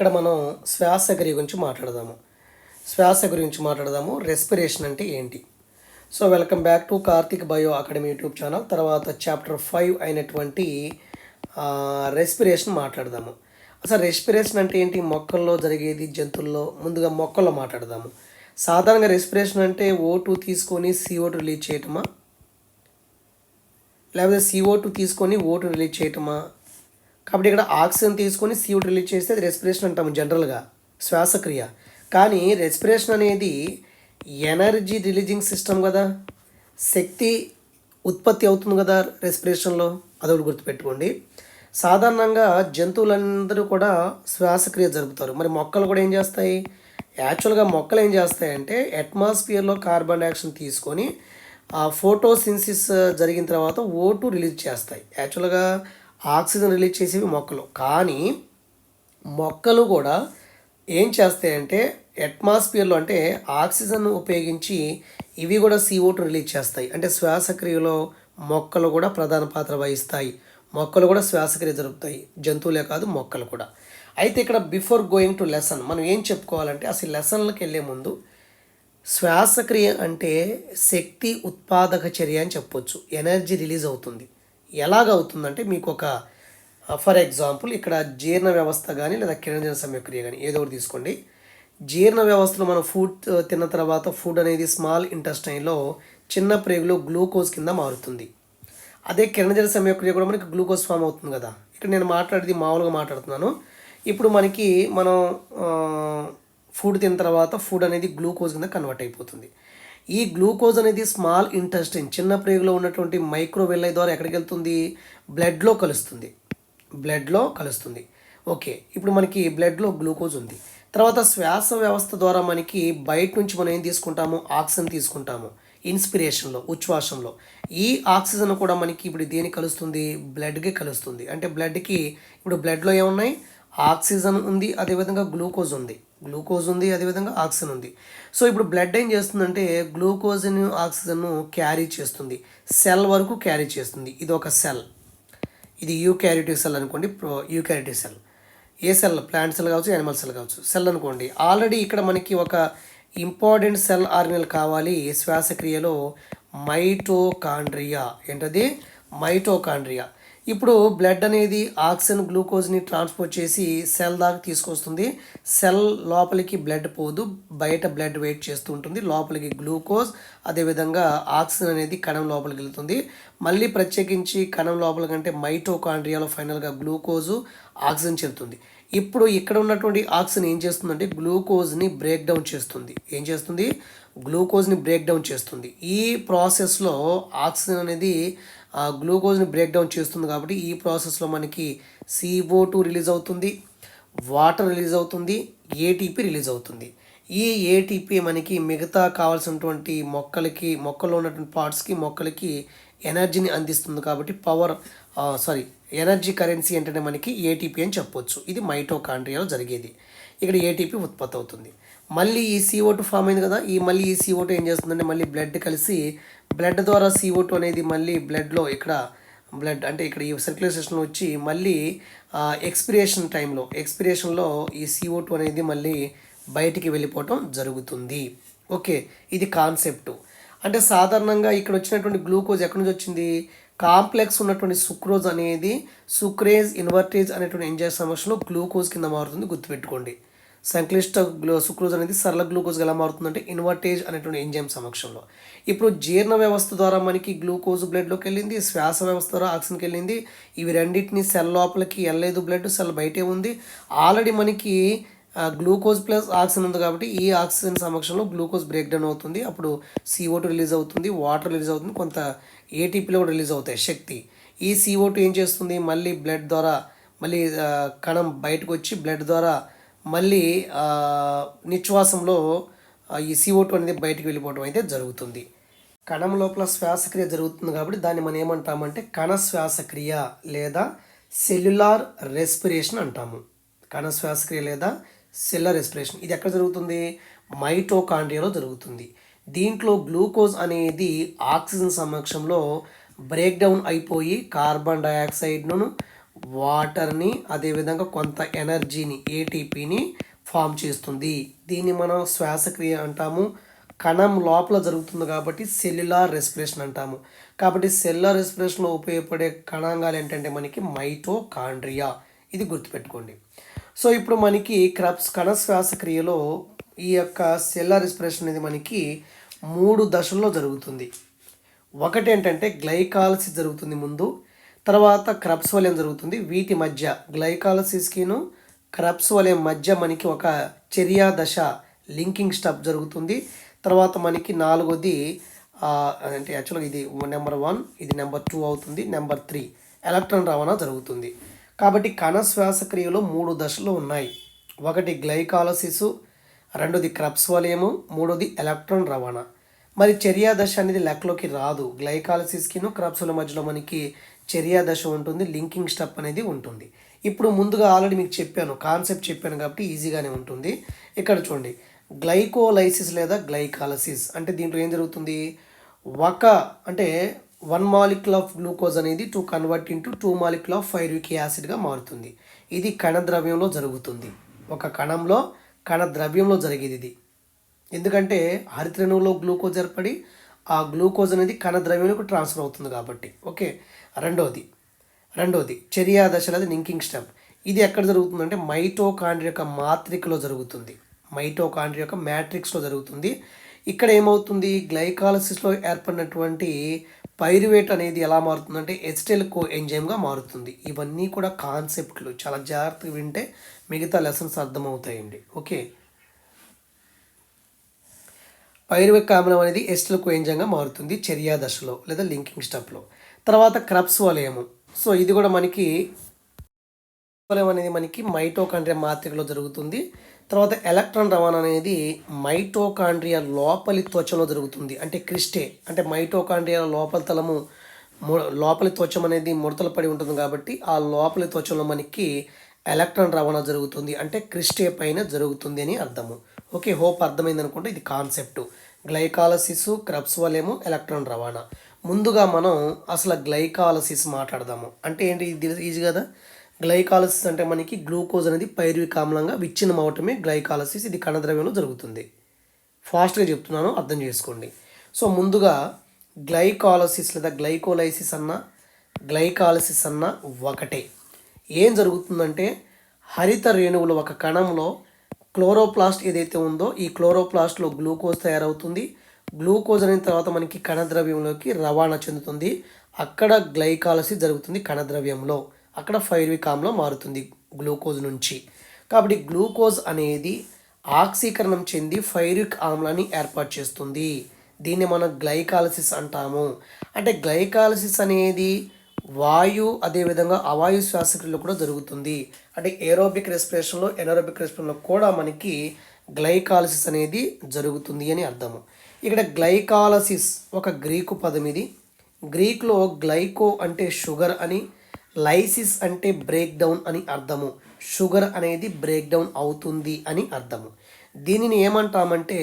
ఇక్కడ మనం శ్వాసక్రియ గురించి మాట్లాడదాము. శ్వాస గురించి మాట్లాడదాము. రెస్పిరేషన్ అంటే ఏంటి? So welcome back to Karthik bio academy YouTube channel. తర్వాత చాప్టర్ ఫైవ్ అయినటువంటి రెస్పిరేషన్ మాట్లాడదాము. అసలు రెస్పిరేషన్ అంటే ఏంటి? మొక్కల్లో జరిగేది జంతువుల్లో ముందుగా మొక్కల్లో మాట్లాడదాము. సాధారణంగా రెస్పిరేషన్ అంటే ఓ టూ తీసుకొని సిఓ టూ రిలీజ్ చేయటమా? లేకపోతే సిఓ టూ తీసుకొని ఓటు రిలీజ్ చేయటమా? కాబట్టి ఇక్కడ ఆక్సిజన్ తీసుకొని సీవుడ్ రిలీజ్ చేస్తే అది రెస్పిరేషన్ అంటాము జనరల్గా శ్వాసక్రియ. కానీ రెస్పిరేషన్ అనేది ఎనర్జీ రిలీజింగ్ సిస్టమ్ కదా. శక్తి ఉత్పత్తి అవుతుంది కదా రెస్పిరేషన్లో అదొకటి గుర్తుపెట్టుకోండి. సాధారణంగా జంతువులందరూ కూడా శ్వాసక్రియ జరుపుతారు. మరి మొక్కలు కూడా ఏం చేస్తాయి? యాక్చువల్గా మొక్కలు ఏం చేస్తాయంటే అట్మాస్ఫియర్లో కార్బన్ డైఆక్సైడ్ తీసుకొని ఆ ఫోటోసిన్సిస్ జరిగిన తర్వాత ఓటు రిలీజ్ చేస్తాయి. యాక్చువల్గా ఆక్సిజన్ రిలీజ్ చేసేవి మొక్కలు. కానీ మొక్కలు కూడా ఏం చేస్తాయంటే అట్మాస్ఫియర్లో అంటే ఆక్సిజన్ ఉపయోగించి ఇవి కూడా సిఓటు రిలీజ్ చేస్తాయి. అంటే శ్వాసక్రియలో మొక్కలు కూడా ప్రధాన పాత్ర వహిస్తాయి. మొక్కలు కూడా శ్వాసక్రియ జరుపుతాయి. జంతువులే కాదు మొక్కలు కూడా. అయితే ఇక్కడ బిఫోర్ గోయింగ్ టు లెసన్ మనం ఏం చెప్పుకోవాలంటే అసలు లెసన్లకు వెళ్ళే ముందు శ్వాసక్రియ అంటే శక్తి ఉత్పాదక చర్య అని చెప్పొచ్చు. ఎనర్జీ రిలీజ్ అవుతుంది. ఎలాగవుతుందంటే మీకు ఒక ఫర్ ఎగ్జాంపుల్ ఇక్కడ జీర్ణ వ్యవస్థ కానీ లేదా కిరణజన సమయక్రియ కానీ ఏదో ఒకటి తీసుకోండి. జీర్ణ వ్యవస్థలో మనం ఫుడ్ తిన్న తర్వాత ఫుడ్ అనేది స్మాల్ ఇంటెస్టైన్లో చిన్న ప్రేగులో గ్లూకోజ్ కింద మారుతుంది. అదే కిరణజన సమయక్రియ కూడా మనకి గ్లూకోజ్ ఫామ్ అవుతుంది కదా. ఇక్కడ నేను మాట్లాడేది మామూలుగా మాట్లాడుతున్నాను. ఇప్పుడు మనకి మనం ఫుడ్ తిన్న తర్వాత ఫుడ్ అనేది గ్లూకోజ్ కింద కన్వర్ట్ అయిపోతుంది. ఈ గ్లూకోజ్ అనేది స్మాల్ ఇంటెస్టైన్ చిన్న ప్రేగులో ఉన్నటువంటి మైక్రోవెల్లై ద్వారా ఎక్కడికి వెళ్తుంది? బ్లడ్లో కలుస్తుంది. బ్లడ్లో కలుస్తుంది. ఓకే ఇప్పుడు మనకి బ్లడ్లో గ్లూకోజ్ ఉంది. తర్వాత శ్వాస వ్యవస్థ ద్వారా మనకి బయట నుంచి మనం ఏం తీసుకుంటాము? ఆక్సిజన్ తీసుకుంటాము. ఇన్స్పిరేషన్లో ఉచ్ఛ్వాసంలో. ఈ ఆక్సిజన్ కూడా మనకి ఇప్పుడు దేని కలుస్తుంది? బ్లడ్కి కలుస్తుంది. అంటే బ్లడ్కి ఇప్పుడు బ్లడ్లో ఏమున్నాయి? ఆక్సిజన్ ఉంది అదేవిధంగా గ్లూకోజ్ ఉంది. గ్లూకోజ్ ఉంది అదేవిధంగా ఆక్సిజన్ ఉంది. సో ఇప్పుడు బ్లడ్ ఏం చేస్తుందంటే గ్లూకోజ్ని ఆక్సిజన్ను క్యారీ చేస్తుంది. సెల్ వరకు క్యారీ చేస్తుంది. ఇది ఒక సెల్. ఇది యూక్యారిటీ సెల్ అనుకోండి ప్రో యూక్యారిటీ సెల్. ఏ సెల్? ప్లాంట్ సెల్ కావచ్చు యానిమల్ సెల్ కావచ్చు. సెల్ అనుకోండి. ఆల్రెడీ ఇక్కడ మనకి ఒక ఇంపార్టెంట్ సెల్ ఆర్గనల్ కావాలి శ్వాసక్రియలో మైటోకాండ్రియా. ఏంటది? మైటోకాండ్రియా. ఇప్పుడు బ్లడ్ అనేది ఆక్సిజన్ గ్లూకోజ్ని ట్రాన్స్పోర్ట్ చేసి సెల్ దాకా తీసుకొస్తుంది. సెల్ లోపలికి బ్లడ్ పోదు బయట బ్లడ్ వెయిట్ చేస్తూ ఉంటుంది. లోపలికి గ్లూకోజ్ అదేవిధంగా ఆక్సిజన్ అనేది కణం లోపలికి వెళ్తుంది. మళ్ళీ ప్రత్యేకించి కణం లోపల కంటే మైటోకాండ్రియాలో ఫైనల్గా గ్లూకోజు ఆక్సిజన్ చెల్లుతుంది ఇప్పుడు ఇక్కడ ఉన్నటువంటి ఆక్సిజన్ ఏం చేస్తుందంటే గ్లూకోజ్ని బ్రేక్ డౌన్ చేస్తుంది. ఏం చేస్తుంది? గ్లూకోజ్ని బ్రేక్ డౌన్ చేస్తుంది. ఈ ప్రాసెస్లో ఆక్సిజన్ అనేది ఆ గ్లూకోజ్ని బ్రేక్ డౌన్ చేస్తుంది కాబట్టి ఈ ప్రాసెస్లో మనకి సిఓ టూ రిలీజ్ అవుతుంది వాటర్ రిలీజ్ అవుతుంది ఏటీపీ రిలీజ్ అవుతుంది. ఈ ఏటీపీ మనకి మిగతా కావాల్సినటువంటి మొక్కలకి మొక్కలో ఉన్నటువంటి పార్ట్స్కి మొక్కలకి ఎనర్జీని అందిస్తుంది కాబట్టి పవర్ సారీ ఎనర్జీ కరెన్సీ ఏంటంటే మనకి ఏటీపీ అని చెప్పొచ్చు. ఇది మైటోకాండ్రియాలో జరిగేది. ఇక్కడ ఏటీపీ ఉత్పత్తి అవుతుంది. మళ్ళీ ఈ సీఓ టూ ఫామ్ అయింది కదా ఈ మళ్ళీ ఈ సీఓ టూ ఏం చేస్తుందంటే మళ్ళీ బ్లడ్ కలిసి బ్లడ్ ద్వారా సిఓ టూ అనేది మళ్ళీ బ్లడ్లో ఇక్కడ బ్లడ్ అంటే ఇక్కడ ఈ సర్క్యులేషన్ వచ్చి మళ్ళీ ఎక్స్పిరేషన్ టైంలో ఎక్స్పిరేషన్లో ఈ సిఓ టూ అనేది మళ్ళీ బయటికి వెళ్ళిపోవటం జరుగుతుంది. ఓకే ఇది కాన్సెప్ట్ అంటే సాధారణంగా ఇక్కడ వచ్చినటువంటి గ్లూకోజ్ ఎక్కడి నుంచి వచ్చింది? కాంప్లెక్స్ ఉన్నటువంటి సుక్రోజ్ అనేది సుక్రేజ్ ఇన్వర్టేజ్ అనేటువంటి ఎంజాయ్ సమస్యలో గ్లూకోజ్ కింద మారుతుంది. గుర్తుపెట్టుకోండి. సంక్లిష్ట గ్లో సుక్రోజ్ అనేది సరళ గ్లూకోజ్ ఎలా మారుతుందంటే ఇన్వర్టేజ్ అనేటువంటి ఎంజైమ్ సమక్షంలో. ఇప్పుడు జీర్ణ వ్యవస్థ ద్వారా మనకి గ్లూకోజ్ బ్లడ్లోకి వెళ్ళింది శ్వాస వ్యవస్థ ద్వారా ఆక్సిజన్కి వెళ్ళింది. ఇవి రెండింటిని సెల్ లోపలికి వెళ్ళలేదు బ్లడ్ సెల్ బయటే ఉంది. ఆల్రెడీ మనకి గ్లూకోజ్ ప్లస్ ఆక్సిజన్ ఉంది కాబట్టి ఈ ఆక్సిజన్ సమక్షంలో గ్లూకోజ్ బ్రేక్ డౌన్ అవుతుంది. అప్పుడు సిఓ టూ రిలీజ్ అవుతుంది వాటర్ రిలీజ్ అవుతుంది కొంత ఏటీపీలో కూడా రిలీజ్ అవుతాయి శక్తి. ఈ సిఓ టూ ఏం చేస్తుంది? మళ్ళీ బ్లడ్ ద్వారా మళ్ళీ కణం బయటకు వచ్చి బ్లడ్ ద్వారా మళ్ళీ నిశ్వాసంలో ఈ సిఓ టూ అనేది బయటకు వెళ్ళిపోవడం అయితే జరుగుతుంది. కణం లోపల శ్వాసక్రియ జరుగుతుంది కాబట్టి దాన్ని మనం ఏమంటామంటే కణ శ్వాసక్రియ లేదా సెల్యులార్ రెస్పిరేషన్ అంటాము. కణ శ్వాసక్రియ లేదా సెల్యులార్ రెస్పిరేషన్. ఇది ఎక్కడ జరుగుతుంది? మైటోకాండ్రియాలో జరుగుతుంది. దీంట్లో గ్లూకోజ్ అనేది ఆక్సిజన్ సమక్షంలో బ్రేక్ డౌన్ అయిపోయి కార్బన్ డయాక్సైడ్ను వాటర్ని అదేవిధంగా కొంత ఎనర్జీని ఏటీపీని ఫామ్ చేస్తుంది. దీన్ని మనం శ్వాసక్రియ అంటాము. కణం లోపల జరుగుతుంది కాబట్టి సెల్యులార్ రెస్పిరేషన్ అంటాము. కాబట్టి సెల్యులార్ రెస్పిరేషన్లో ఉపయోగపడే కణాంగాలు ఏంటంటే మనకి మైటోకాండ్రియా. ఇది గుర్తుపెట్టుకోండి. సో ఇప్పుడు మనకి క్రబ్స్ కణ శ్వాసక్రియలో ఈ యొక్క సెల్యులార్ రెస్పిరేషన్ అనేది మనకి మూడు దశల్లో జరుగుతుంది. ఒకటి ఏంటంటే గ్లైకాలసిస్ జరుగుతుంది ముందు. తర్వాత క్రబ్స్ వలయం జరుగుతుంది. వీటి మధ్య గ్లైకాలసిస్కిను క్రబ్స్ వలయం మధ్య మనకి ఒక చర్యా దశ లింకింగ్ స్టెప్ జరుగుతుంది. తర్వాత మనకి నాలుగోది అంటే యాక్చువల్గా ఇది నెంబర్ వన్ ఇది నెంబర్ టూ అవుతుంది నెంబర్ త్రీ ఎలక్ట్రాన్ రవాణా జరుగుతుంది. కాబట్టి కణ శ్వాసక్రియలో మూడు దశలు ఉన్నాయి. ఒకటి గ్లైకాలసిస్ రెండోది క్రబ్స్ వలయము మూడోది ఎలక్ట్రాన్ రవాణా. మరి చర్యాదశ అనేది లెక్కలోకి రాదు. గ్లైకాలసిస్కిను క్రబ్స్ల మధ్యలో మనకి చర్యా దశ ఉంటుంది లింకింగ్ స్టెప్ అనేది ఉంటుంది. ఇప్పుడు ముందుగా ఆల్రెడీ మీకు చెప్పాను కాన్సెప్ట్ చెప్పాను కాబట్టి ఈజీగానే ఉంటుంది. ఇక్కడ చూడండి గ్లైకోలైసిస్ లేదా గ్లైకాలసిస్ అంటే దీంట్లో ఏం జరుగుతుంది? ఒక అంటే వన్ మాలిక్యుల్ ఆఫ్ గ్లూకోజ్ అనేది to convert into two molecule of pyruvic యాసిడ్గా మారుతుంది. ఇది కణ ద్రవ్యంలో జరుగుతుంది. ఒక కణంలో కణ ద్రవ్యంలో జరిగేది ఇది. ఎందుకంటే హరితరేణువులో గ్లూకోజ్ ఏర్పడి ఆ గ్లూకోజ్ అనేది కణ ద్రవ్యంలోకి ట్రాన్స్ఫర్ అవుతుంది కాబట్టి. ఓకే రెండవది రెండవది చర్యా దశ అనేది లింకింగ్ స్టెప్. ఇది ఎక్కడ జరుగుతుందంటే మైటోకాండ్రి యొక్క మాత్రికలో జరుగుతుంది. మైటోకాండ్రి యొక్క మ్యాట్రిక్స్లో జరుగుతుంది. ఇక్కడ ఏమవుతుంది? గ్లైకాలసిస్లో ఏర్పడినటువంటి పైరువేట్ అనేది ఎలా మారుతుందంటే ఎస్టెల్ కో ఎంజైమ్గా మారుతుంది. ఇవన్నీ కూడా కాన్సెప్ట్లు. చాలా జాగ్రత్తగా వింటే మిగతా లెసన్స్ అర్థమవుతాయండి. ఓకే? పైరువేట్ కామనం అనేది ఎస్టెల్ కో ఎంజైమ్గా మారుతుంది చర్యా దశలో లేదా లింకింగ్ స్టెప్లో. తర్వాత క్రబ్స్ వలయము. సో ఇది కూడా మనకి వలయం అనేది మనకి మైటోకాండ్రియా మాత్రికలో జరుగుతుంది. తర్వాత ఎలక్ట్రాన్ రవాణా అనేది మైటోకాండ్రియా లోపలి త్వచలో జరుగుతుంది. అంటే క్రిస్టే అంటే మైటోకాండ్రియా లోపలి తలము ము- లోపలి త్వచం అనేది ముడతలు పడి ఉంటుంది కాబట్టి ఆ లోపలి త్వచంలో మనకి ఎలక్ట్రాన్ రవాణా జరుగుతుంది. అంటే క్రిస్టే పైన జరుగుతుంది అని అర్థము. ఓకే హోప్ అర్థమైంది అనుకుంటే ఇది కాన్సెప్ట్. గ్లైకాలసిస్ క్రబ్స్ వలేమో ఎలక్ట్రాన్ రవాణా. ముందుగా మనం అసలు గ్లైకాలసిస్ మాట్లాడదాము. అంటే ఏంటి? ఇది ఈజీ కదా? గ్లైకాలసిస్ అంటే మనకి గ్లూకోజ్ అనేది పైరువిక ఆమ్లంగా విచ్ఛిన్నం అవటమే గ్లైకాలసిస్. ఇది కణద్రవ్యంలో జరుగుతుంది. ఫాస్ట్గా చెప్తున్నాను అర్థం చేసుకోండి. సో ముందుగా గ్లైకాలసిస్ లేదా గ్లైకోలైసిస్ అన్న గ్లైకాలసిస్ అన్న ఒకటే. ఏం జరుగుతుందంటే హరిత రేణువులు ఒక కణంలో క్లోరోప్లాస్ట్ ఏదైతే ఉందో ఈ క్లోరోప్లాస్ట్లో గ్లూకోజ్ తయారవుతుంది. గ్లూకోజ్ అయిన తర్వాత మనకి కణద్రవ్యంలోకి రవాణా చెందుతుంది. అక్కడ గ్లైకాలసిస్ జరుగుతుంది కణద్రవ్యంలో. అక్కడ ఫైర్విక్ ఆమ్లం మారుతుంది గ్లూకోజ్ నుంచి. కాబట్టి గ్లూకోజ్ అనేది ఆక్సీకరణం చెంది ఫైరిక్ ఆమ్లాన్ని ఏర్పాటు చేస్తుంది. దీన్ని మనం గ్లైకాలసిస్ అంటాము. అంటే గ్లైకాలసిస్ అనేది వాయు అదేవిధంగా అవాయు శ్వాసక్రియలో కూడా జరుగుతుంది. అంటే ఏరోబిక్ రెస్పిరేషన్లో ఎనరోబిక్ రెస్పిరేషన్లో కూడా మనకి గ్లైకాలసిస్ అనేది జరుగుతుంది అని అర్థము. ఇక్కడ గ్లైకాలసిస్ ఒక గ్రీకు పదం ఇది గ్రీక్లో గ్లైకో అంటే షుగర్ అని లైసిస్ అంటే బ్రేక్ డౌన్ అని అర్థము. షుగర్ అనేది బ్రేక్ డౌన్ అవుతుంది అని అర్థము. దీనిని ఏమంటామంటే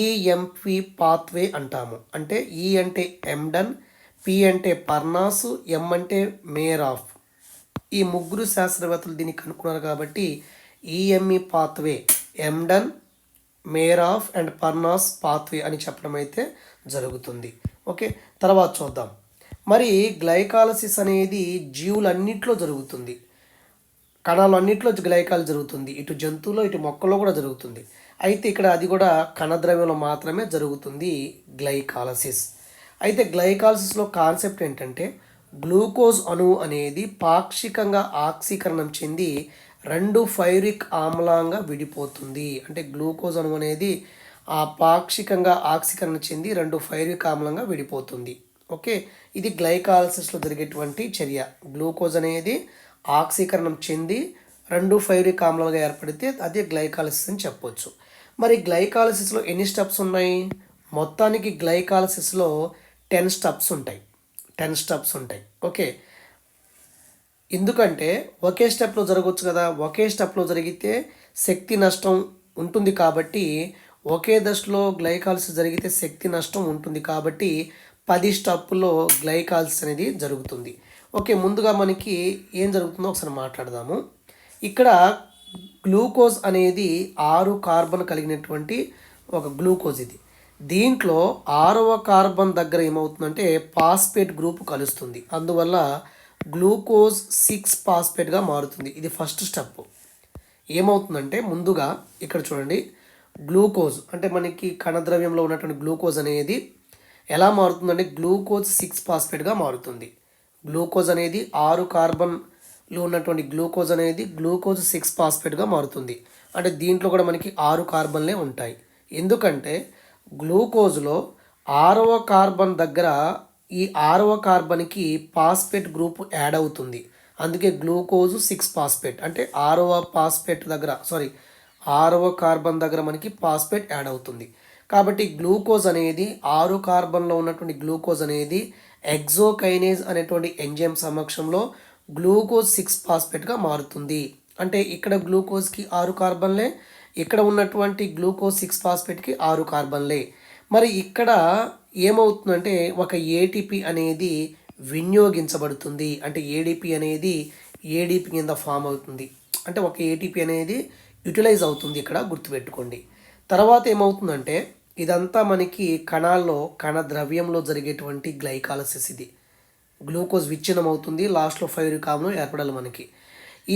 ఈఎంపి పాత్వే అంటాము. అంటే ఈ అంటే ఎండన్ పి అంటే పర్నాసు ఎం అంటే మేర్ ఆఫ్ ఈ ముగ్గురు శాస్త్రవేత్తలు దీన్ని కనుక్కున్నారు కాబట్టి EME pathway Embden Meyerhof and Parnas pathway అని చెప్పడం అయితే జరుగుతుంది. ఓకే తర్వాత చూద్దాం. మరి గ్లైకాలసిస్ అనేది జీవులన్నిట్లో జరుగుతుంది. కణాలు అన్నిట్లో గ్లైకాల్ జరుగుతుంది. ఇటు జంతువులో ఇటు మొక్కలో కూడా జరుగుతుంది. అయితే ఇక్కడ అది కూడా కణద్రవ్యంలో మాత్రమే జరుగుతుంది గ్లైకాలసిస్. అయితే గ్లైకాలసిస్లో కాన్సెప్ట్ ఏంటంటే గ్లూకోజ్ అణువు అనేది పాక్షికంగా ఆక్సీకరణం చెంది రెండు ఫైరిక్ ఆమ్లంగా విడిపోతుంది. అంటే గ్లూకోజ్ అణువు అనేది ఆ పాక్షికంగా ఆక్సీకరణ చెంది రెండు ఫైరిక్ ఆమ్లంగా విడిపోతుంది. ఓకే? ఇది గ్లైకాలసిస్లో జరిగేటువంటి చర్య. గ్లూకోజ్ అనేది ఆక్సీకరణం చెంది రెండు ఫైరిక్ ఆమ్లాలుగా ఏర్పడితే అదే గ్లైకాలసిస్ అని చెప్పొచ్చు. మరి గ్లైకాలసిస్లో ఎన్ని స్టెప్స్ ఉన్నాయి? మొత్తానికి గ్లైకాలసిస్లో టెన్ స్టెప్స్ ఉంటాయి. టెన్ స్టెప్స్ ఉంటాయి. ఓకే? ఎందుకంటే ఒకే స్టెప్లో జరగవచ్చు కదా. ఒకే స్టెప్లో జరిగితే శక్తి నష్టం ఉంటుంది కాబట్టి ఒకే దశలో గ్లైకాలసిస్ జరిగితే శక్తి నష్టం ఉంటుంది కాబట్టి పది స్టెప్పుల్లో గ్లైకాలసిస్ అనేది జరుగుతుంది. ఓకే ముందుగా మనకి ఏం జరుగుతుందో ఒకసారి మాట్లాడదాము. ఇక్కడ గ్లూకోజ్ అనేది ఆరు కార్బన్ కలిగినటువంటి ఒక గ్లూకోజ్ ఇది. దీంట్లో ఆరవ కార్బన్ దగ్గర ఏమవుతుందంటే పాస్పేట్ గ్రూప్ కలుస్తుంది. అందువల్ల గ్లూకోజ్ సిక్స్ పాస్పేట్గా మారుతుంది. ఇది ఫస్ట్ స్టెప్. ఏమవుతుందంటే ముందుగా ఇక్కడ చూడండి గ్లూకోజ్ అంటే మనకి కణద్రవ్యంలో ఉన్నటువంటి గ్లూకోజ్ అనేది ఎలా మారుతుందంటే గ్లూకోజ్ సిక్స్ ఫాస్ఫేట్గా మారుతుంది. గ్లూకోజ్ అనేది ఆరు కార్బన్లో ఉన్నటువంటి గ్లూకోజ్ అనేది గ్లూకోజ్ సిక్స్ ఫాస్ఫేట్గా మారుతుంది. అంటే దీంట్లో కూడా మనకి ఆరు కార్బన్లే ఉంటాయి. ఎందుకంటే గ్లూకోజ్లో ఆరవ కార్బన్ దగ్గర ఈ ఆరవ కార్బన్కి పాస్పేట్ గ్రూప్ యాడ్ అవుతుంది. అందుకే గ్లూకోజ్ సిక్స్ పాస్పేట్ అంటే ఆరవ పాస్పేట్ దగ్గర సారీ ఆరవ కార్బన్ దగ్గర మనకి పాస్పేట్ యాడ్ అవుతుంది. కాబట్టి గ్లూకోజ్ అనేది ఆరు కార్బన్లో ఉన్నటువంటి గ్లూకోజ్ అనేది ఎగ్జోకైనేజ్ అనేటువంటి ఎంజైమ్ సమక్షంలో గ్లూకోజ్ సిక్స్ ఫాస్ఫేట్గా మారుతుంది. అంటే ఇక్కడ గ్లూకోజ్కి ఆరు కార్బన్లే ఇక్కడ ఉన్నటువంటి గ్లూకోజ్ సిక్స్ ఫాస్ఫేట్కి ఆరు కార్బన్లే. మరి ఇక్కడ ఏమవుతుందంటే ఒక ఏటీపీ అనేది వినియోగించబడుతుంది. అంటే ఏడిపి అనేది ఏడిపి కింద ఫామ్ అవుతుంది. అంటే ఒక ఏటీపీ అనేది యూటిలైజ్ అవుతుంది ఇక్కడ గుర్తుపెట్టుకోండి. తర్వాత ఏమవుతుందంటే ఇదంతా మనకి కణాల్లో కణ ద్రవ్యంలో జరిగేటువంటి గ్లైకాలసిస్ ఇది. గ్లూకోజ్ విచ్ఛిన్నం అవుతుంది. లాస్ట్లో ఫైరిక్ ఆమ్లం ఏర్పడాలి మనకి.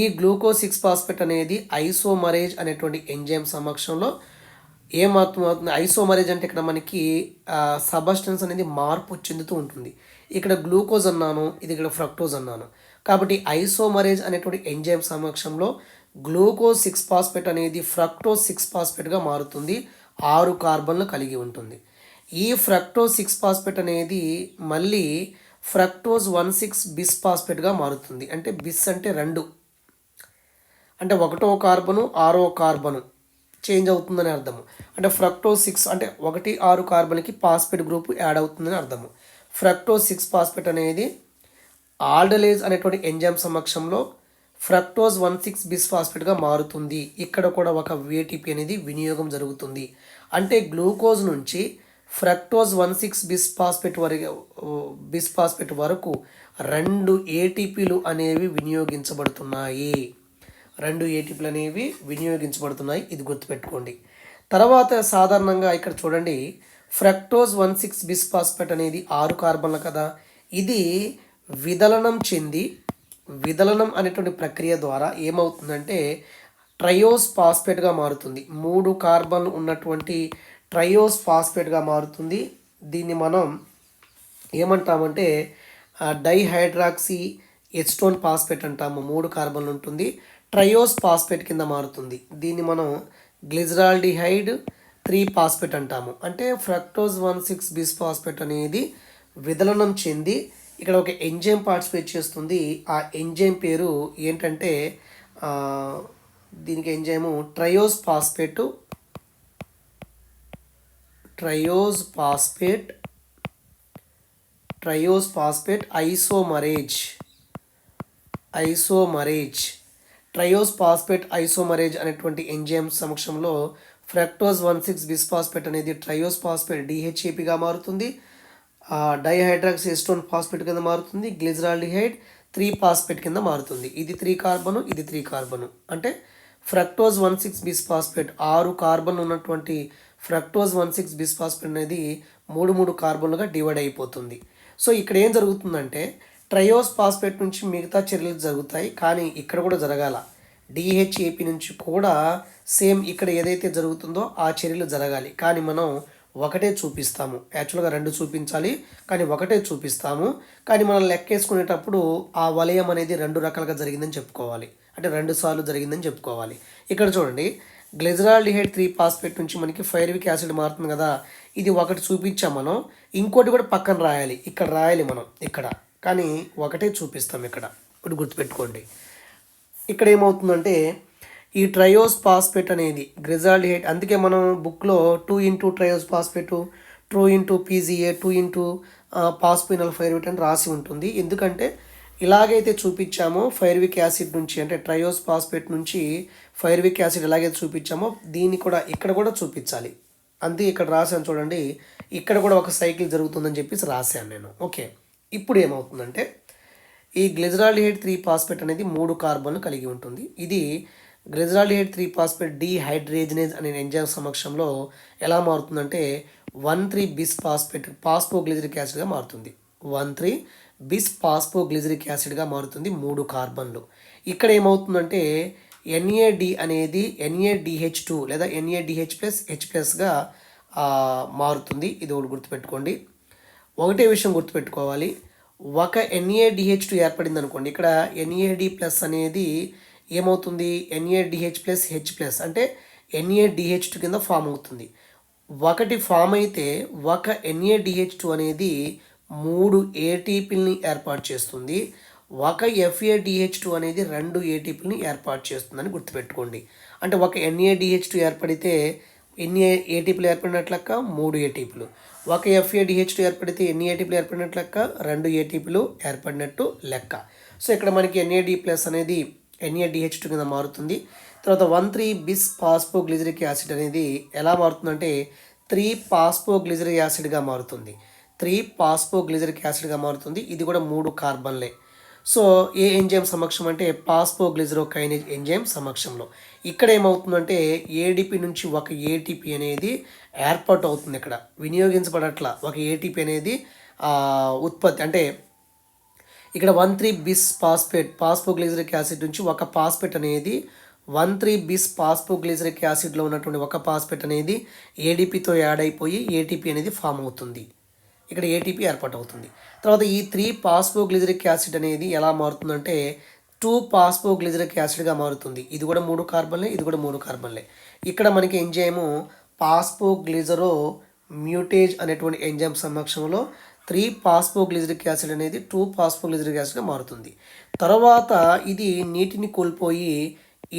ఈ గ్లూకోజ్ సిక్స్ ఫాస్ఫేట్ అనేది ఐసోమరేజ్ అనేటువంటి ఎంజైమ్ సమక్షంలో ఏమవుతుంది అవుతుంది? ఐసోమరేజ్ అంటే ఇక్కడ మనకి సబస్టెన్స్ అనేది మార్పు చెందుతూ ఉంటుంది. ఇక్కడ గ్లూకోజ్ అన్నాను ఇది ఇక్కడ ఫ్రక్టోజ్ అన్నాను. కాబట్టి ఐసోమరేజ్ అనేటువంటి ఎంజైమ్ సమక్షంలో గ్లూకోజ్ సిక్స్ ఫాస్ఫేట్ అనేది ఫ్రక్టోజ్ సిక్స్ ఫాస్ఫేట్గా మారుతుంది ఆరు కార్బన్లు కలిగి ఉంటుంది. ఈ ఫ్రక్టోజ్ సిక్స్ ఫాస్ఫేట్ అనేది మళ్ళీ ఫ్రక్టోజ్ వన్ సిక్స్ బిస్ ఫాస్ఫేట్గా మారుతుంది. అంటే బిస్ అంటే రెండు. అంటే ఒకటో కార్బను ఆరో కార్బను. చేంజ్ అవుతుందని అర్థము. అంటే ఫ్రక్టో సిక్స్ అంటే ఒకటి ఆరు కార్బన్కి పాస్పేట్ గ్రూప్ యాడ్ అవుతుందని అర్థము. ఫ్రక్టో సిక్స్ పాస్పేట్ అనేది ఆల్డలేజ్ అనేటువంటి ఎంజైమ్ సమక్షంలో ఫ్రక్టోజ్ వన్ సిక్స్ బిస్ ఫాస్ఫేట్గా మారుతుంది. ఇక్కడ కూడా ఒక వేటిపి అనేది వినియోగం జరుగుతుంది. అంటే గ్లూకోజ్ నుంచి fructose one six bis phosphate వరకు బిస్ఫాస్ఫేట్ వరకు రెండు ఏటీపీలు అనేవి వినియోగించబడుతున్నాయి. రెండు ఏటీపీలు అనేవి వినియోగించబడుతున్నాయి. ఇది గుర్తుపెట్టుకోండి. తర్వాత సాధారణంగా ఇక్కడ చూడండి. ఫ్రక్టోజ్ వన్ సిక్స్ బిస్ఫాస్ఫేట్ అనేది ఆరు కార్బన్ల కదా. ఇది విదలనం చెంది విదలనం అనేటువంటి ప్రక్రియ ద్వారా ఏమవుతుందంటే ట్రయోస్ ఫాస్ఫేట్గా మారుతుంది. మూడు కార్బన్ ఉన్నటువంటి ట్రయోస్ ఫాస్ఫేట్గా మారుతుంది. దీన్ని మనం ఏమంటామంటే డైహైడ్రాక్సీ ఎస్టోన్ ఫాస్ఫేట్ అంటాము. మూడు కార్బన్లు ఉంటుంది. ట్రయోస్ పాస్పేట్ కింద మారుతుంది. దీన్ని మనం గ్లిజరాల్డిహైడ్ త్రీ ఫాస్ఫేట్ అంటాము. అంటే fructose one six bis phosphate అనేది విదలనం చెంది ఇక్కడ ఒక ఎంజైమ్ పార్టిసిపేట్ చేస్తుంది. ఆ ఎంజైమ్ పేరు ఏంటంటే దీనికి enzyme triose phosphate triose phosphate triose phosphate isomerase isomerase. Triose phosphate isomerase అనేటువంటి ఎంజైమ్ సమక్షంలో ఫ్రక్టోజ్ వన్ సిక్స్ బిస్ఫాస్ఫేట్ అనేది ట్రయోస్ ఫాస్ఫేట్ డిహెచ్ఏపిగా మారుతుంది. డైహైడ్రాక్స్ ఎస్టోన్ ఫాస్ఫేట్ కింద మారుతుంది. గ్లిజరాల్డిహైడ్ త్రీ ఫాస్ఫేట్ కింద మారుతుంది. ఇది త్రీ కార్బను ఇది త్రీ కార్బను. అంటే ఫ్రక్టోజ్ వన్ సిక్స్ బిస్ఫాస్ఫేట్ ఆరు కార్బన్ ఉన్నటువంటి ఫ్రక్టోజ్ వన్ సిక్స్ బిస్ఫాస్ఫేట్ అనేది మూడు మూడు కార్బన్లుగా డివైడ్ అయిపోతుంది. సో ఇక్కడ ఏం జరుగుతుందంటే ట్రయోస్ ఫాస్ఫేట్ నుంచి మిగతా చర్యలు జరుగుతాయి కానీ ఇక్కడ కూడా జరగాల. డిహెచ్ఏపి నుంచి కూడా సేమ్ ఇక్కడ ఏదైతే జరుగుతుందో ఆ చర్యలు జరగాలి. కానీ మనం ఒకటే చూపిస్తాము. యాక్చువల్గా రెండు చూపించాలి కానీ ఒకటే చూపిస్తాము. కానీ మనం లెక్కేసుకునేటప్పుడు ఆ వలయం అనేది రెండు రకాలుగా జరిగిందని చెప్పుకోవాలి. అంటే రెండు సార్లు జరిగిందని చెప్పుకోవాలి. ఇక్కడ చూడండి గ్లెజరాల్డిహైడ్ త్రీ ఫాస్ఫేట్ నుంచి మనకి ఫైర్విక్ యాసిడ్ మారుతుంది కదా. ఇది ఒకటి చూపించాం మనం. ఇంకోటి కూడా పక్కన రాయాలి. ఇక్కడ రాయాలి మనం. ఇక్కడ. కానీ ఒకటే చూపిస్తాం ఇక్కడ. ఇప్పుడు గుర్తుపెట్టుకోండి. ఇక్కడ ఏమవుతుందంటే ఈ ట్రయోస్ పాస్పేట్ అనేది గ్రెజాల్డిహైడ్ అందుకే మనం బుక్లో two into triose phosphate two into PGA two into phosphoenol pyruvate అని రాసి ఉంటుంది. ఎందుకంటే ఇలాగైతే చూపించామో ఫైర్విక్ యాసిడ్ నుంచి అంటే ట్రయోస్ పాస్పేట్ నుంచి ఫైర్విక్ యాసిడ్ ఎలాగైతే చూపించామో దీన్ని కూడా ఇక్కడ కూడా చూపించాలి. అందుకే ఇక్కడ రాశాను చూడండి. ఇక్కడ కూడా ఒక సైకిల్ జరుగుతుందని చెప్పేసి రాశాను నేను. ఓకే. ఇప్పుడు ఏమవుతుందంటే ఈ గ్లిజరాల్డిహైడ్ త్రీ పాస్పేట్ అనేది మూడు కార్బన్లు కలిగి ఉంటుంది. ఇది గ్లిజరాల్డిహైడ్ త్రీ పాస్పేట్ డీహైడ్రేజనేజ్ అనే ఎంజైమ్ సమక్షంలో ఎలా మారుతుందంటే one three bis phosphate phosphoglyceric యాసిడ్గా మారుతుంది. వన్ త్రీ బిస్ పాస్పోగ్లిజరిక్ యాసిడ్గా మారుతుంది మూడు కార్బన్లు. ఇక్కడ ఏమవుతుందంటే ఎన్ఏడి అనేది ఎన్ఏడిహెచ్ టూ లేదా ఎన్ఏడిహెచ్ ప్లస్ హెచ్ ప్లస్గా మారుతుంది. ఇది ఒకటి గుర్తుపెట్టుకోండి. ఒకటే విషయం గుర్తుపెట్టుకోవాలి. ఒక ఎన్ఏడిహెచ్ టూ ఏర్పడింది అనుకోండి ఇక్కడ ఎన్ఏడి ప్లస్ అనేది ఏమవుతుంది? ఎన్ఏడిహెచ్ ప్లస్ హెచ్ ప్లస్ అంటే ఎన్ఏడిహెచ్ టూ కింద ఫామ్ అవుతుంది. ఒకటి ఫామ్ అయితే ఒక ఎన్ఏడిహెచ్ టూ అనేది మూడు ఏటీపీలని ఏర్పాటు చేస్తుంది. ఒక ఎఫ్ఏడిహెచ్ టూ అనేది రెండు ఏటీపీల్ని ఏర్పాటు చేస్తుందని గుర్తుపెట్టుకోండి. అంటే ఒక ఎన్ఏడిహెచ్ టూ ఏర్పడితే ఎన్ని ఏటీపీలు ఏర్పడినట్లు మూడు ఏటీపీలు ఒక ఎఫ్ఏ డిహెచ్టీ ఏర్పడితే ఎన్ని ఏటీపీలు ఏర్పడినట్టు లెక్క? రెండు ఏటీపీలు ఏర్పడినట్టు లెక్క. సో ఇక్కడ మనకి ఎన్ఏడి ప్లస్ అనేది ఎన్ఏడిహెచ్ టూ కింద మారుతుంది. తర్వాత one three bis phosphoglyceric acid అనేది ఎలా మారుతుందంటే త్రీ పాస్పోగ్లిజరిక్ యాసిడ్గా మారుతుంది. త్రీ పాస్పోగ్లిజరిక్ యాసిడ్గా మారుతుంది. ఇది కూడా మూడు కార్బన్లే సో ఏ ఎంజైమ్ సమక్షం అంటే పాస్పోగ్లిజరోకైనేజ్ ఎంజైమ్ సమక్షంలో. ఇక్కడ ఏమవుతుందంటే ఏడిపి నుంచి ఒక ఏటీపీ అనేది ఏర్పాటు అవుతుంది ఇక్కడ. వినియోగించబడట్ల ఒక ఏటీపీ అనేది ఉత్పత్తి అంటే ఇక్కడ one three bis phosphate phosphoglyceric acid నుంచి ఒక పాస్పేట్ అనేది వన్ త్రీ బిస్ పాస్పోగ్లిజరిక్ యాసిడ్లో ఉన్నటువంటి ఒక పాస్పేట్ అనేది ఏడిపితో యాడ్ అయిపోయి ఏటీపీ అనేది ఫామ్ అవుతుంది. ఇక్కడ ఏటీపీ ఏర్పాటు అవుతుంది తర్వాత ఈ త్రీ పాస్పోగ్లిజరిక్ యాసిడ్ అనేది ఎలా మారుతుందంటే టూ పాస్పోగ్లిజరిక్ యాసిడ్గా మారుతుంది. ఇది కూడా మూడు కార్బన్లే ఇది కూడా మూడు కార్బన్లే. ఇక్కడ మనకి ఎంజైము పాస్పోగ్లిజరో మ్యూటేజ్ అనేటువంటి ఎంజైమ్ సమక్షంలో త్రీ పాస్పోగ్లిజరిక్ యాసిడ్ అనేది టూ పాస్పోగ్లిజరిక్ యాసిడ్గా మారుతుంది. తర్వాత ఇది నీటిని కోల్పోయి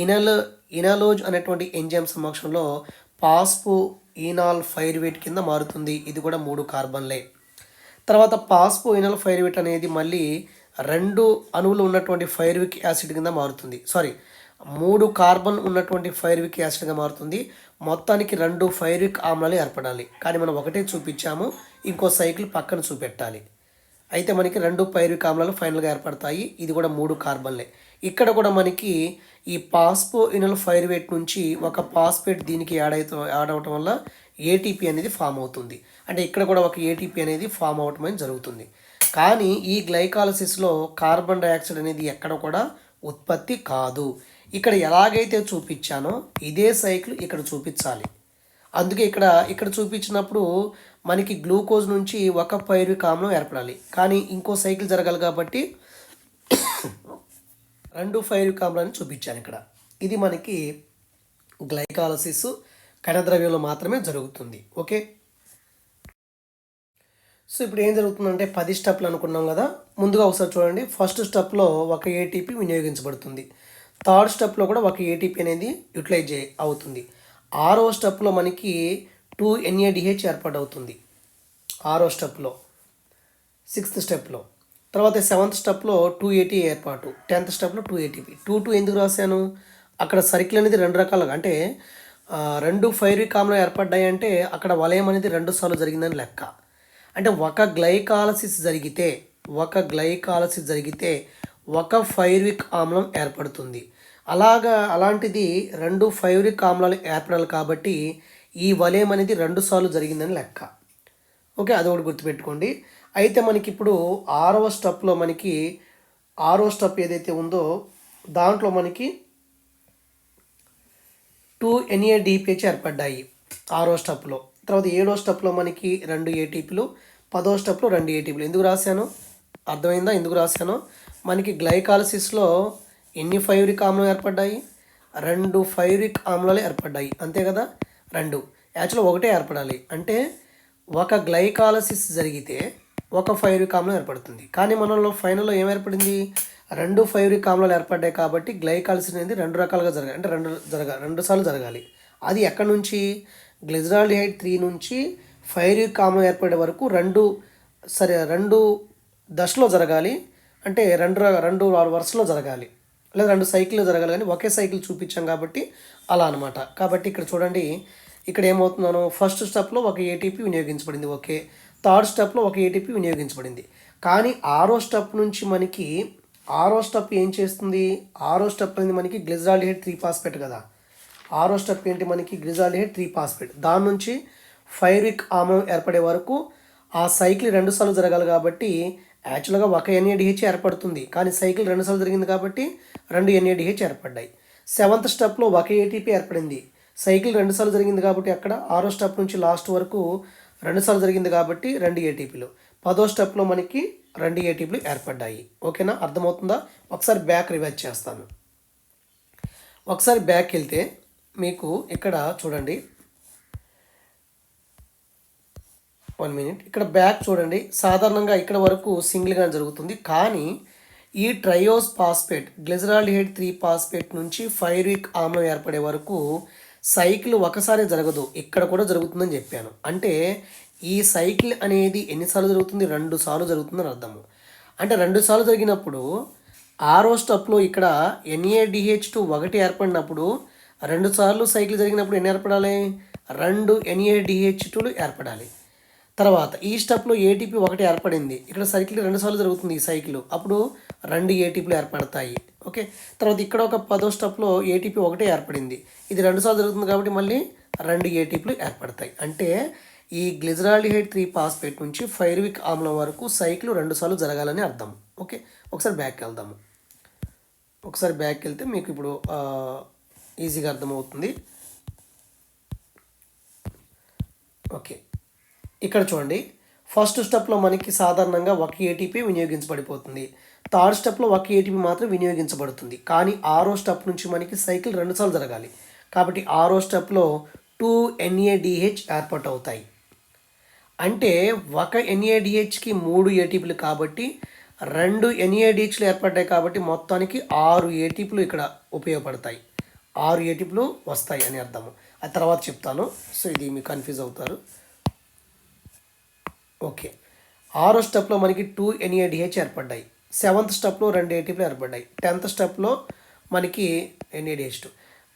ఇనల్ ఇనలోజ్ అనేటువంటి ఎంజైమ్ సమక్షంలో పాస్పో ఈనాల్ ఫైర్వేట్ కింద మారుతుంది. ఇది కూడా మూడు కార్బన్లే. తర్వాత పాస్పోయినల్ ఇనల్ అనేది మళ్ళీ రెండు అణువులు ఉన్నటువంటి ఫైర్విక్ యాసిడ్ కింద మారుతుంది. సారీ మూడు కార్బన్ ఉన్నటువంటి ఫైర్విక్ యాసిడ్గా మారుతుంది. మొత్తానికి రెండు ఫైర్విక్ ఆమ్లాలు ఏర్పడాలి. కానీ మనం ఒకటే చూపించాము ఇంకో సైకిల్ పక్కన చూపెట్టాలి. అయితే మనకి రెండు పైర్విక్ ఆమ్లాలు ఫైనల్గా ఏర్పడతాయి. ఇది కూడా మూడు కార్బన్లే. ఇక్కడ కూడా మనకి ఈ పాస్పో ఇనల్ ఫైర్వేట్ నుంచి ఒక పాస్పేట్ దీనికి యాడ్ అవుతూ యాడ్ అవటం వల్ల ఏటీపీ అనేది ఫామ్ అవుతుంది. అంటే ఇక్కడ కూడా ఒక ఏటీపీ అనేది ఫామ్ అవటం అనేది జరుగుతుంది. కానీ ఈ గ్లైకాలసిస్లో కార్బన్ డైఆక్సైడ్ అనేది ఎక్కడ కూడా ఉత్పత్తి కాదు. ఇక్కడ ఎలాగైతే చూపించానో ఇదే సైకిల్ ఇక్కడ చూపించాలి. అందుకే ఇక్కడ ఇక్కడ చూపించినప్పుడు మనకి గ్లూకోజ్ నుంచి ఒక పైరిక్ ఆమ్లం ఏర్పడాలి. కానీ ఇంకో సైకిల్ జరగాలి కాబట్టి రెండు ఫైరువిక్ ఆమ్లాన్ని చూపించాను ఇక్కడ. ఇది మనకి గ్లైకాలసిస్ కణద్రవ్యంలో మాత్రమే జరుగుతుంది. ఓకే? సో ఇప్పుడు ఏం జరుగుతుందంటే పది స్టెప్లు అనుకున్నాం కదా? ముందుగా ఒకసారి చూడండి. ఫస్ట్ స్టెప్లో ఒక ఏటీపీ వినియోగించబడుతుంది. థర్డ్ స్టెప్లో కూడా ఒక ఏటీపీ అనేది యూటిలైజ్ అవుతుంది. ఆరో స్టెప్లో మనకి టూ ఎన్ఏడిహెచ్ ఏర్పాటు అవుతుంది ఆరో స్టెప్లో. సిక్స్త్ స్టెప్లో. తర్వాత సెవెంత్ స్టెప్లో టూ ఏటీ ఏర్పాటు. టెన్త్ స్టెప్లో టూ ఏటీపీ టూ టూ ఎందుకు రాశాను? అక్కడ సర్కిల్ అనేది రెండు రకాలుగా అంటే రెండు ఫైరిక్ ఆమ్లం ఏర్పడ్డాయంటే అక్కడ వలయం అనేది రెండు సార్లు జరిగిందని లెక్క. అంటే ఒక గ్లైకాలసిస్ జరిగితే ఒక గ్లైకాలసిస్ జరిగితే ఒక ఫైర్విక్ ఆమ్లం ఏర్పడుతుంది. అలాగా అలాంటిది రెండు ఫైరిక్ ఆమ్లాలు ఏర్పడాలి కాబట్టి ఈ వలయం అనేది రెండు సార్లు జరిగిందని లెక్క. ఓకే అది ఒకటి గుర్తుపెట్టుకోండి. అయితే మనకి ఇప్పుడు ఆరవ స్టెప్లో మనకి ఆరో స్టెప్ ఏదైతే ఉందో దాంట్లో మనకి టూ ఎన్ఏడిపిహెచ్ ఏర్పడ్డాయి. ఆరో స్టెప్లో. తర్వాత ఏడో స్టెప్లో మనకి రెండు ఏటీపీలు పదో స్టెప్లో రెండు ఏటీపీలు. ఎందుకు రాశాను? అర్థమైందా? ఎందుకు రాశాను? మనకి గ్లైకాలసిస్లో ఎన్ని ఫైవరిక్ ఆమ్లం ఏర్పడ్డాయి? రెండు ఫైరిక్ ఆమ్లాలు ఏర్పడ్డాయి. అంతే కదా? రెండు. యాక్చువల్గా ఒకటే ఏర్పడాలి. అంటే ఒక గ్లైకాలసిస్ జరిగితే ఒక ఫైవ్రిక్ ఆమ్లం ఏర్పడుతుంది. కానీ మనలో ఫైనల్లో ఏం ఏర్పడింది? రెండు ఫైరిక్ ఆమ్లాలు ఏర్పడ్డాయి కాబట్టి గ్లైకాల్స్ అనేది రెండు రకాలుగా జరగాలి. అంటే రెండు జరగాలి. రెండు సార్లు జరగాలి. అది ఎక్కడి నుంచి? గ్లిజరాల్డిహైడ్ త్రీ నుంచి ఫైరిక్ ఆమ్లం ఏర్పడే వరకు రెండు సరే రెండు దశలో జరగాలి. అంటే రెండు రెండు వరుసలో జరగాలి. లేదా రెండు సైకిల్లో జరగాలి. కానీ ఒకే సైకిల్ చూపించాం కాబట్టి అలా అనమాట కాబట్టి ఇక్కడ చూడండి ఇక్కడ ఏమవుతున్నాను ఫస్ట్ స్టెప్లో ఒక ఏటీపీ వినియోగించబడింది. ఓకే. థర్డ్ స్టెప్లో ఒక ఏటీపీ వినియోగించబడింది. కానీ ఆరో స్టెప్ నుంచి మనకి ఆరో స్టెప్ ఏం చేస్తుంది? ఆరో స్టెప్ అనేది మనకి గ్లిజరాల్డిహైడ్ త్రీ పాస్పెట్ కదా. ఆరో స్టెప్ ఏంటి మనకి? గ్లిజరాల్డిహైడ్ త్రీ పాస్పెట్ దాని నుంచి ఫైరిక్ ఆమ్లం ఏర్పడే వరకు ఆ సైకిల్ రెండుసార్లు జరగాలి కాబట్టి యాక్చువల్గా ఒక ఎన్ఏడిహెచ్ ఏర్పడుతుంది. కానీ సైకిల్ రెండుసార్లు జరిగింది కాబట్టి రెండు ఎన్ఏడిహెచ్ ఏర్పడ్డాయి. సెవెంత్ స్టెప్లో ఒక ఏటీపీ ఏర్పడింది. సైకిల్ రెండుసార్లు జరిగింది కాబట్టి అక్కడ ఆరో స్టెప్ నుంచి లాస్ట్ వరకు రెండుసార్లు జరిగింది కాబట్టి రెండు ఏటీపీలు పదో స్టెప్లో మనకి రెండు ఏటీపీలు ఏర్పడ్డాయి. ఓకేనా? అర్థమవుతుందా? ఒకసారి బ్యాక్ రివైజ్ చేస్తాను. ఒకసారి బ్యాక్ వెళ్తే మీకు ఇక్కడ చూడండి. One minute. ఇక్కడ బ్యాక్ చూడండి. సాధారణంగా ఇక్కడ వరకు సింగిల్గా జరుగుతుంది. కానీ ఈ triose phosphate glyceraldehyde three phosphate నుంచి ఫైరిక్ ఆమ్లం ఏర్పడే వరకు సైకిల్ ఒకసారి జరగదు. ఇక్కడ కూడా జరుగుతుందని చెప్పాను. అంటే ఈ సైకిల్ అనేది ఎన్నిసార్లు జరుగుతుంది? రెండు సార్లు జరుగుతుందని అర్థము. అంటే రెండు సార్లు జరిగినప్పుడు ఆరో స్టెప్లో ఇక్కడ ఎన్ఏడిహెచ్ టు ఒకటి ఏర్పడినప్పుడు రెండు సార్లు సైకిల్ జరిగినప్పుడు ఎన్ని ఏర్పడాలి? రెండు ఎన్ఏడిహెచ్ టూలు ఏర్పడాలి. తర్వాత ఈ స్టెప్లో ఏటీపీ ఒకటి ఏర్పడింది. ఇక్కడ సైకిల్ రెండు సార్లు జరుగుతుంది ఈ సైకిల్. అప్పుడు రెండు ఏటీపీలు ఏర్పడతాయి. ఓకే. తర్వాత ఇక్కడ ఒక పదో స్టెప్లో ఏటీపీ ఒకటే ఏర్పడింది. ఇది రెండు సార్లు జరుగుతుంది కాబట్టి మళ్ళీ రెండు ఏటీపీలు ఏర్పడతాయి. అంటే ఈ గ్లిజరాలిహైడ్ త్రీ పాస్పేట్ నుంచి ఫైర్విక్ ఆమ్లం వరకు సైకిల్ రెండు సార్లు జరగాలని అర్థం. ఓకే. ఒకసారి బ్యాక్ వెళ్దాము. ఒకసారి బ్యాక్ వెళ్తే మీకు ఇప్పుడు ఈజీగా అర్థమవుతుంది. ఓకే. ఇక్కడ చూడండి. ఫస్ట్ స్టెప్లో మనకి సాధారణంగా ఒక ఏటీపీ వినియోగించబడిపోతుంది. థర్డ్ స్టెప్లో ఒక ఏటీపీ మాత్రం వినియోగించబడుతుంది. కానీ ఆరో స్టెప్ నుంచి మనకి సైకిల్ రెండుసార్లు జరగాలి. కాబట్టి ఆరో స్టెప్లో టూ ఎన్ఏడిహెచ్ ఏర్పాటు అవుతాయి అంటే ఒక ఎన్ఏడిహెచ్కి మూడు ఏటీపీలు కాబట్టి రెండు ఎన్ఏడిహెచ్లు ఏర్పడ్డాయి కాబట్టి మొత్తానికి ఆరు ఏటీపీలు ఇక్కడ ఉపయోగపడతాయి. ఆరు ఏటీపీలు వస్తాయి అని అర్థము. ఆ తర్వాత చెప్తాను. సో ఇది మీకు కన్ఫ్యూజ్ అవుతారు. ఓకే. ఆరో స్టెప్లో మనకి టూ ఎన్ఏడిహెచ్ ఏర్పడ్డాయి. సెవెంత్ స్టెప్లో రెండు ఏటీపీలు ఏర్పడ్డాయి. టెన్త్ స్టెప్లో మనకి ఎన్ఏడిహెచ్ టూ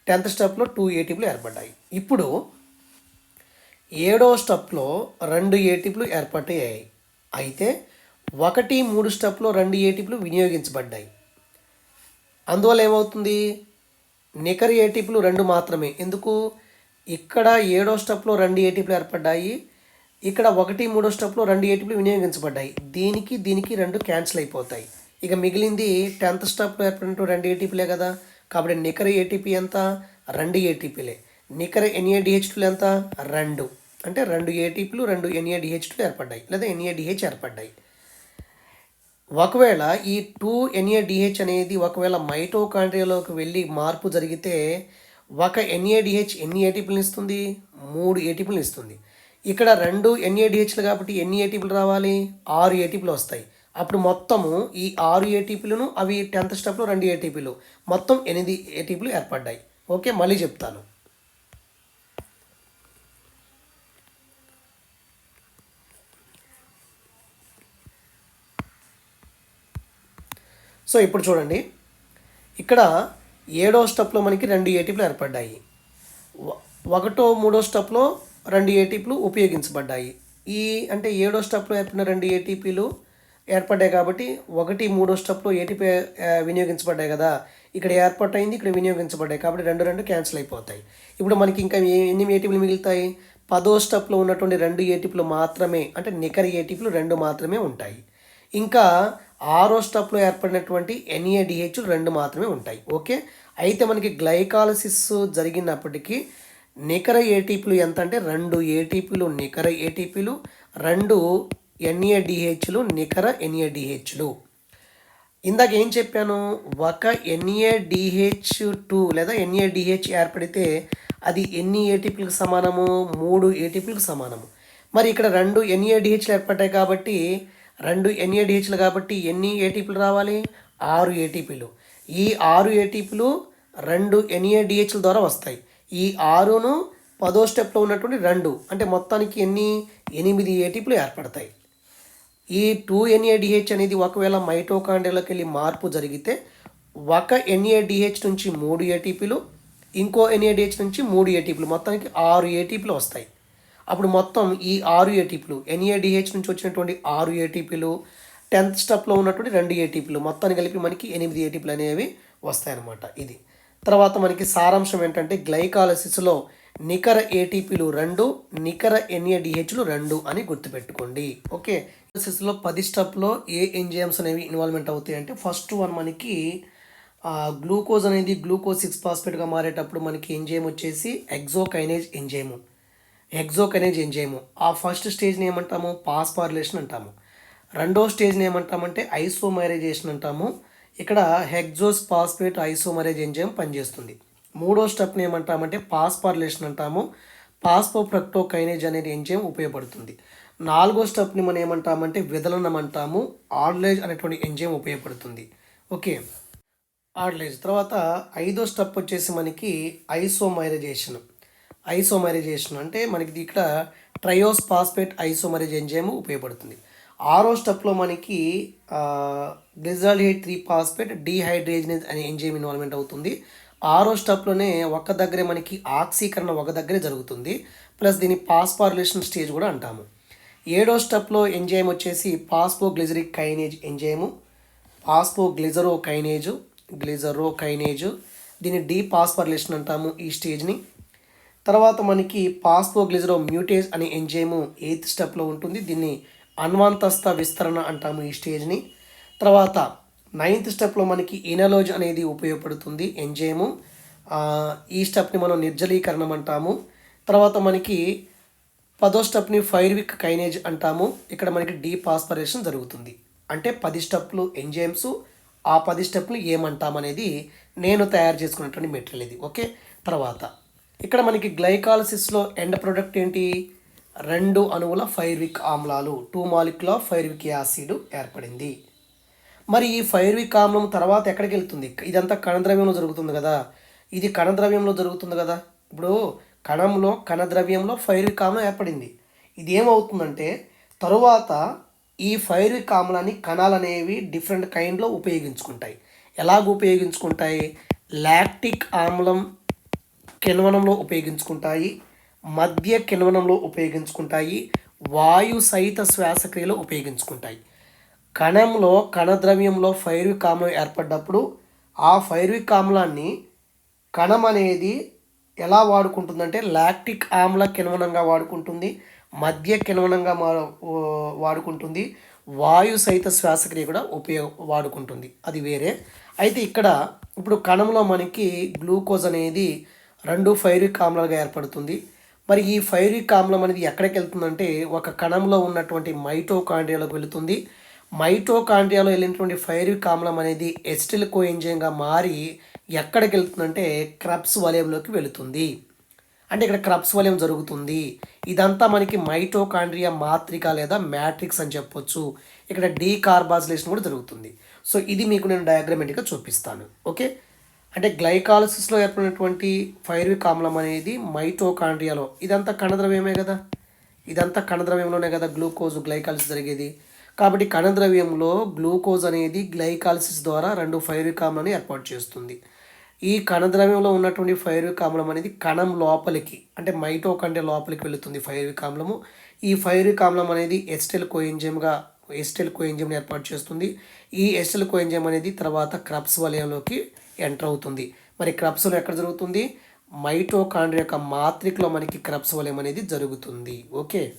టెన్త్ స్టెప్లో టూ ఏటీపీలు ఏర్పడ్డాయి. ఇప్పుడు ఏడో స్టెప్లో రెండు ఏటీపీలు ఏర్పడ్డాయి. అయితే ఒకటి మూడు స్టెప్లో రెండు ఏటీపీలు వినియోగించబడ్డాయి. అందువల్ల ఏమవుతుంది? నికర ఏటీపీలు రెండు మాత్రమే. ఎందుకు? ఇక్కడ ఏడో స్టెప్లో రెండు ఏటీపీలు ఏర్పడ్డాయి. ఇక్కడ ఒకటి మూడో స్టెప్లో రెండు ఏటీపీలు వినియోగించబడ్డాయి. దీనికి దీనికి రెండు క్యాన్సిల్ అయిపోతాయి. ఇక మిగిలింది టెన్త్ స్టెప్లో ఏర్పడినట్టు రెండు ఏటీపీలే కదా. కాబట్టి నికర ఏటీపీ ఎంత? రెండు ఏటీపీలే నికర ఎన్ఏడిహెచ్లు ఎంత? రెండు. అంటే రెండు ఏటీపీలు రెండు ఎన్ఏడిహెచ్లు ఏర్పడ్డాయి. లేదా ఎన్ఏడిహెచ్ ఏర్పడ్డాయి. ఒకవేళ ఈ టూ ఎన్ఏడిహెచ్ అనేది ఒకవేళ మైటోకాండ్రియాలోకి వెళ్ళి మార్పు జరిగితే ఒక ఎన్ఏడిహెచ్ ఎన్ని ఏటీపీలు ఇస్తుంది? మూడు ఏటీపీలు ఇస్తుంది. ఇక్కడ రెండు ఎన్ఏడిహెచ్లు కాబట్టి ఎన్ని ఏటీపీలు రావాలి ఆరు ఏటీపీలు వస్తాయి. అప్పుడు మొత్తము ఈ ఆరు ఏటీపీలను అవి టెన్త్ స్టెప్లో రెండు ఏటీపీలు మొత్తం ఎనిమిది ఏటీపీలు ఏర్పడ్డాయి. ఓకే మళ్ళీ చెప్తాను. సో ఇప్పుడు చూడండి. ఇక్కడ ఏడో స్టెప్లో మనకి రెండు ఏటీపీలు ఏర్పడ్డాయి. ఒకటో మూడో స్టెప్లో రెండు ఏటీపీలు ఉపయోగించబడ్డాయి. ఈ అంటే ఏడో స్టెప్లో ఏర్పడిన రెండు ఏటీపీలు ఏర్పడ్డాయి కాబట్టి ఒకటి మూడో స్టెప్లో ఏటీపీ వినియోగించబడ్డాయి కదా. ఇక్కడ ఏర్పాటైంది ఇక్కడ వినియోగించబడ్డాయి కాబట్టి రెండు రెండు క్యాన్సిల్ అయిపోతాయి. ఇప్పుడు మనకి ఇంకా ఎన్ని ఏటీపీలు మిగులుతాయి? పదో స్టెప్లో ఉన్నటువంటి రెండు ఏటీపీలు మాత్రమే అంటే నికర ఏటీపీలు రెండు మాత్రమే ఉంటాయి. ఇంకా ఆరో స్టెప్లో ఏర్పడినటువంటి ఎన్ఏడిహెచ్ రెండు మాత్రమే ఉంటాయి. ఓకే? అయితే మనకి గ్లైకాలసిస్ జరిగినప్పటికీ నికర ఏటీపీలు ఎంత అంటే రెండు ఏటీపీలు నికర ఏటీపీలు రెండు ఎన్ఏడిహెచ్లు నికర ఎన్ఏడిహెచ్లు ఇందాక ఏం చెప్పాను? ఒక ఎన్ఏడిహెచ్ టూ లేదా ఎన్ఏడిహెచ్ ఏర్పడితే అది ఎన్ని ఏటీపీలకు సమానము? మూడు ఏటీపీలకు సమానము. మరి ఇక్కడ రెండు ఎన్ఏడిహెచ్లు ఏర్పడ్డాయి కాబట్టి రెండు ఎన్ఏడిహెచ్లు కాబట్టి ఎన్ని ఏటీపీలు రావాలి? ఆరు ఏటీపీలు ఈ ఆరు ఏటీపీలు రెండు ఎన్ఏడిహెచ్ల ద్వారా వస్తాయి. ఈ ఆరును పదో స్టెప్లో ఉన్నటువంటి రెండు. అంటే మొత్తానికి ఎన్ని? ఎనిమిది ఏటీపీలు ఏర్పడతాయి. ఈ టూ ఎన్ఏడిహెచ్ అనేది ఒకవేళ మైటోకాండ్రియాలోకి వెళ్ళి మార్పు జరిగితే ఒక ఎన్ఏడిహెచ్ నుంచి మూడు ఏటీపీలు ఇంకో ఎన్ఏడిహెచ్ నుంచి మూడు ఏటీపీలు మొత్తానికి ఆరు ఏటీపీలు వస్తాయి. అప్పుడు మొత్తం ఈ ఆరు ఏటీపీలు ఎన్ఏడిహెచ్ నుంచి వచ్చినటువంటి ఆరు ఏటీపీలు టెన్త్ స్టెప్లో ఉన్నటువంటి రెండు ఏటీపీలు మొత్తాన్ని కలిపి మనకి ఎనిమిది ఏటీపీలు అనేవి వస్తాయన్నమాట. ఇది. తర్వాత మనకి సారాంశం ఏంటంటే గ్లైకాలసిస్లో నికర ఏటీపీలు రెండు నికర ఎన్ఏడిహెచ్లు రెండు అని గుర్తుపెట్టుకోండి. ఓకే? లో పది స్టెప్లో ఏ ఎంజైమ్స్ అనేవి ఇన్వాల్వ్మెంట్ అవుతాయి అంటే ఫస్ట్ వన్ మనకి గ్లూకోజ్ అనేది గ్లూకోజ్ సిక్స్ ఫాస్ఫేట్గా మారేటప్పుడు మనకి ఎంజైమ్ వచ్చేసి ఎగ్జోకైనేజ్ ఎంజైము. Hexokinase enzyme. ఆ ఫస్ట్ స్టేజ్ని ఏమంటాము? పాస్పార్లేషన్ అంటాము. రెండో స్టేజ్ని ఏమంటామంటే ఐసోమైరైజేషన్ అంటాము. ఇక్కడ హెగ్జోస్ పాస్పేట్ ఐసోమరేజ్ ఎంజైమ్ పనిచేస్తుంది. మూడో స్టెప్ని ఏమంటామంటే పాస్పార్లేషన్ అంటాము. పాస్పో ప్రక్టోకైనేజ్ అనేది ఎంజైమ్ ఉపయోగపడుతుంది. నాలుగో స్టెప్ని మనం ఏమంటామంటే విదలనం అంటాము. ఆడ్లేజ్ అనేటువంటి ఎంజైమ్ ఉపయోగపడుతుంది. ఓకే. ఆడ్లేజ్ తర్వాత ఐదో స్టెప్ వచ్చేసి మనకి ఐసోమైరైజేషన్. ఐసోమైరైజేషన్ అంటే మనకి ఇక్కడ ట్రయోస్ పాస్పేట్ ఐసోమరేజ్ ఎంజైమ్ ఉపయోగపడుతుంది. ఆరో స్టెప్లో మనకి గ్లిజాల్హైడ్ త్రీ పాస్పేట్ డీహైడ్రేజనేజ్ అనే ఎంజైమ్ ఇన్వాల్వ్మెంట్ అవుతుంది. ఆరో స్టెప్లోనే ఒక దగ్గరే మనకి ఆక్సీకరణ ఒక దగ్గరే జరుగుతుంది. ప్లస్ దీని పాస్పార్లేషన్ స్టేజ్ కూడా అంటాము. ఏడో స్టెప్లో ఎంజైమ్ వచ్చేసి phospho glyceric kinase enzyme phospho glycero kinase glycero kinase దీన్ని డీ పాస్పర్లేషన్ అంటాము ఈ స్టేజ్ని. తర్వాత మనకి పాస్పో గ్లిజరో మ్యూటేజ్ అనే ఎంజైము ఎయిత్ స్టెప్లో ఉంటుంది. దీన్ని అన్వాంతస్థ విస్తరణ అంటాము ఈ స్టేజ్ని. తర్వాత నైన్త్ స్టెప్లో మనకి ఇనలోజ్ అనేది ఉపయోగపడుతుంది ఎంజైము. ఈ స్టెప్ని మనం నిర్జలీకరణం అంటాము. తర్వాత మనకి పదో స్టెప్ని ఫైర్విక్ కైనేజ్ అంటాము. ఇక్కడ మనకి డీపాస్పరేషన్ జరుగుతుంది. అంటే పది స్టెప్లు ఎంజైమ్స్ ఆ పది స్టెప్లు ఏమంటామనేది నేను తయారు చేసుకున్నటువంటి మెటీరియల్ ఇది. ఓకే? తర్వాత ఇక్కడ మనకి గ్లైకాలసిస్లో ఎండ్ ప్రొడక్ట్ ఏంటి? రెండు అణువుల ఫైర్విక్ ఆమ్లాలు టూ మాలిక్యుల ఫైర్విక్ యాసిడ్ ఏర్పడింది. మరి ఈ ఫైర్విక్ ఆమ్లం తర్వాత ఎక్కడికి వెళ్తుంది? ఇదంతా కణద్రవ్యంలో జరుగుతుంది కదా. ఇది కణద్రవ్యంలో జరుగుతుంది కదా. ఇప్పుడు కణంలో కణద్రవ్యంలో ఫైర్విక్ ఆమ్లం ఏర్పడింది. ఇది ఏమవుతుందంటే తరువాత ఈ ఫైర్విక్ ఆమ్లాన్ని కణాలు అనేవి డిఫరెంట్ కైండ్లో ఉపయోగించుకుంటాయి. ఎలాగ ఉపయోగించుకుంటాయి? లాక్టిక్ ఆమ్లం కిణవనంలో ఉపయోగించుకుంటాయి. మధ్య కిణవనంలో ఉపయోగించుకుంటాయి వాయు సహిత శ్వాసక్రియలో ఉపయోగించుకుంటాయి. కణంలో కణద్రవ్యంలో ఫైర్విక్ ఆమ్లం ఏర్పడ్డప్పుడు ఆ ఫైర్విక్ ఆమ్లాన్ని కణం అనేది ఎలా వాడుకుంటుందంటే లాక్టిక్ ఆమ్ల కిణవనంగా వాడుకుంటుంది మధ్య కిణవనంగా వాడుకుంటుంది వాయు సహిత శ్వాసక్రియ కూడా ఉపయోగ వాడుకుంటుంది. అది వేరే. అయితే ఇక్కడ ఇప్పుడు కణంలో మనకి గ్లూకోజ్ అనేది రెండు ఫైరిక్ ఆమ్లాలుగా ఏర్పడుతుంది. మరి ఈ ఫైరిక్ ఆమ్లం అనేది ఎక్కడికి వెళ్తుందంటే ఒక కణంలో ఉన్నటువంటి మైటోకాండ్రియాలోకి వెళుతుంది. మైటోకాండ్రియాలో వెళ్ళినటువంటి ఫైరిక్ ఆమ్లం అనేది ఎస్టిల్ కోఎంజైమ్గా మారి ఎక్కడికి వెళ్తుందంటే క్రబ్స్ వలయంలోకి వెళుతుంది. అంటే ఇక్కడ క్రబ్స్ వలయం జరుగుతుంది. ఇదంతా మనకి మైటోకాండ్రియా మాత్రిక లేదా మ్యాట్రిక్స్ అని చెప్పొచ్చు. ఇక్కడ డీకార్బాజిలేషన్ కూడా జరుగుతుంది. సో ఇది మీకు నేను డయాగ్రమేటిక్గా చూపిస్తాను. ఓకే? అంటే గ్లైకాలసిస్లో ఏర్పడినటువంటి ఫైర్విక్ ఆమ్లం అనేది మైటోకాండ్రియాలో. ఇదంతా కణద్రవ్యమే కదా? ఇదంతా కణద్రవ్యంలోనే కదా గ్లూకోజ్ గ్లైకాలసిస్ జరిగేది. కాబట్టి కణద్రవ్యంలో గ్లూకోజ్ అనేది గ్లైకాలసిస్ ద్వారా రెండు ఫైర్విక్ ఆమ్లాన్ని ఏర్పాటు చేస్తుంది. ఈ కణద్రవ్యంలో ఉన్నటువంటి ఫైర్విక్ ఆమ్లం అనేది కణం లోపలికి అంటే మైటోకండే లోపలికి వెళుతుంది ఫైర్విక్ ఆమ్లము ఈ ఫైర్విక్ ఆమ్లం అనేది ఎస్టెల్ కోఎంజైమ్గా ఎస్టెల్ కోఎంజైమ్ని ఏర్పాటు చేస్తుంది. ఈ ఎస్టెల్ కోఎంజైమ్ అనేది తర్వాత క్రప్స్ వలయంలోకి ఎంటర్ అవుతుంది. మరి క్రబ్స్లో ఎక్కడ జరుగుతుంది? మైటోకాండ్రియా యొక్క మాత్రికలో మనకి క్రప్స్ వలయం అనేది జరుగుతుంది. ఓకే?